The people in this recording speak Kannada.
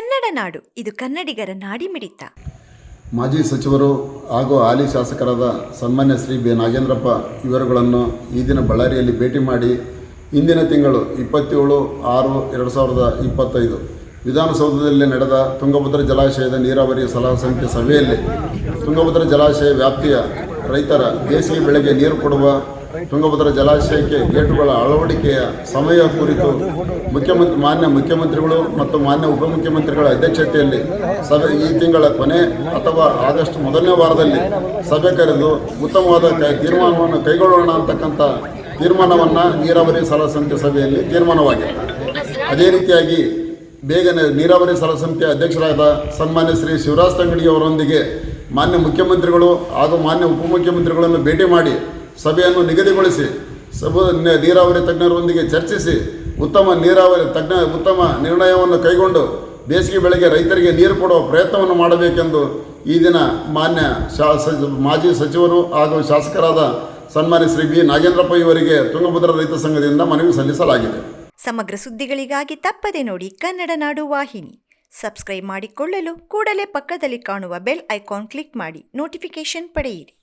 ಕನ್ನಡ ನಾಡು. ಇದು ಕನ್ನಡಿಗರ ನಾಡಿಮಿಡಿತ. ಮಾಜಿ ಸಚಿವರು ಹಾಗೂ ಹಾಲಿ ಶಾಸಕರಾದ ಸನ್ಮಾನ್ಯ ಶ್ರೀ ಬಿ ನಾಗೇಂದ್ರಪ್ಪ ಇವರುಗಳನ್ನು ಈ ದಿನ ಬಳ್ಳಾರಿಯಲ್ಲಿ ಭೇಟಿ ಮಾಡಿ ಇಂದಿನ ತಿಂಗಳು ಇಪ್ಪತ್ತೇಳು ಆರು ಎರಡು ಸಾವಿರದ ಇಪ್ಪತ್ತೈದು. ವಿಧಾನಸೌಧದಲ್ಲಿ ನಡೆದ ತುಂಗಭದ್ರ ಜಲಾಶಯದ ನೀರಾವರಿ ಸಲಹಾ ಸಮಿತಿ ಸಭೆಯಲ್ಲಿ ತುಂಗಭದ್ರಾ ಜಲಾಶಯ ವ್ಯಾಪ್ತಿಯ ರೈತರ ಬೇಸಿಗೆ ಬೆಳೆಗೆ ನೀರು ಕೊಡುವ ತುಂಗಭದ್ರಾ ಜಲಾಶಯಕ್ಕೆ ಗೇಟುಗಳ ಅಳವಡಿಕೆಯ ಸಮಯ ಕುರಿತು ಮುಖ್ಯಮಂತ್ರಿ, ಮಾನ್ಯ ಮುಖ್ಯಮಂತ್ರಿಗಳು ಮತ್ತು ಮಾನ್ಯ ಉಪಮುಖ್ಯಮಂತ್ರಿಗಳ ಅಧ್ಯಕ್ಷತೆಯಲ್ಲಿ ಸಭೆ ಈ ತಿಂಗಳ ಕೊನೆ ಅಥವಾ ಆಗಸ್ಟ್ ಮೊದಲನೇ ವಾರದಲ್ಲಿ ಸಭೆ ಕರೆದು ಉತ್ತಮವಾದ ತೀರ್ಮಾನವನ್ನು ಕೈಗೊಳ್ಳೋಣ ಅಂತಕ್ಕಂಥ ತೀರ್ಮಾನವನ್ನು ನೀರಾವರಿ ಸಲಹಾ ಸಮಿತಿ ಸಭೆಯಲ್ಲಿ ತೀರ್ಮಾನವಾಗಿದೆ. ಅದೇ ರೀತಿಯಾಗಿ ಬೇಗನೆ ನೀರಾವರಿ ಸಲಹಾ ಸಮಿತಿಯ ಅಧ್ಯಕ್ಷರಾದ ಸನ್ಮಾನ್ಯ ಶ್ರೀ ಶಿವರಾಜ್ ತಂಗಡಿ ಅವರೊಂದಿಗೆ ಮಾನ್ಯ ಮುಖ್ಯಮಂತ್ರಿಗಳು ಹಾಗೂ ಮಾನ್ಯ ಉಪಮುಖ್ಯಮಂತ್ರಿಗಳನ್ನು ಭೇಟಿ ಮಾಡಿ ಸಭೆಯನ್ನು ನಿಗದಿಗೊಳಿಸಿ, ಸಭ ನೀರಾವರಿ ತಜ್ಞರೊಂದಿಗೆ ಚರ್ಚಿಸಿ, ಉತ್ತಮ ನೀರಾವರಿ ತಜ್ಞ, ಉತ್ತಮ ನಿರ್ಣಯವನ್ನು ಕೈಗೊಂಡು ಬೇಸಿಗೆ ಬೆಳೆಗೆ ರೈತರಿಗೆ ನೀರು ಕೊಡುವ ಪ್ರಯತ್ನವನ್ನು ಮಾಡಬೇಕೆಂದು ಈ ದಿನ ಮಾನ್ಯ ಶಾ ಮಾಜಿ ಸಚಿವರು ಹಾಗೂ ಶಾಸಕರಾದ ಸನ್ಮಾನ್ಯ ಶ್ರೀ ಬಿ ನಾಗೇಂದ್ರಪ್ಪ ಇವರಿಗೆ ತುಂಗಭದ್ರಾ ರೈತ ಸಂಘದಿಂದ ಮನವಿ ಸಲ್ಲಿಸಲಾಗಿದೆ. ಸಮಗ್ರ ಸುದ್ದಿಗಳಿಗಾಗಿ ತಪ್ಪದೆ ನೋಡಿ ಕನ್ನಡ ನಾಡು ವಾಹಿನಿ. ಸಬ್ಸ್ಕ್ರೈಬ್ ಮಾಡಿಕೊಳ್ಳಲು ಕೂಡಲೇ ಪಕ್ಕದಲ್ಲಿ ಕಾಣುವ ಬೆಲ್ ಐಕಾನ್ ಕ್ಲಿಕ್ ಮಾಡಿ ನೋಟಿಫಿಕೇಶನ್ ಪಡೆಯಿರಿ.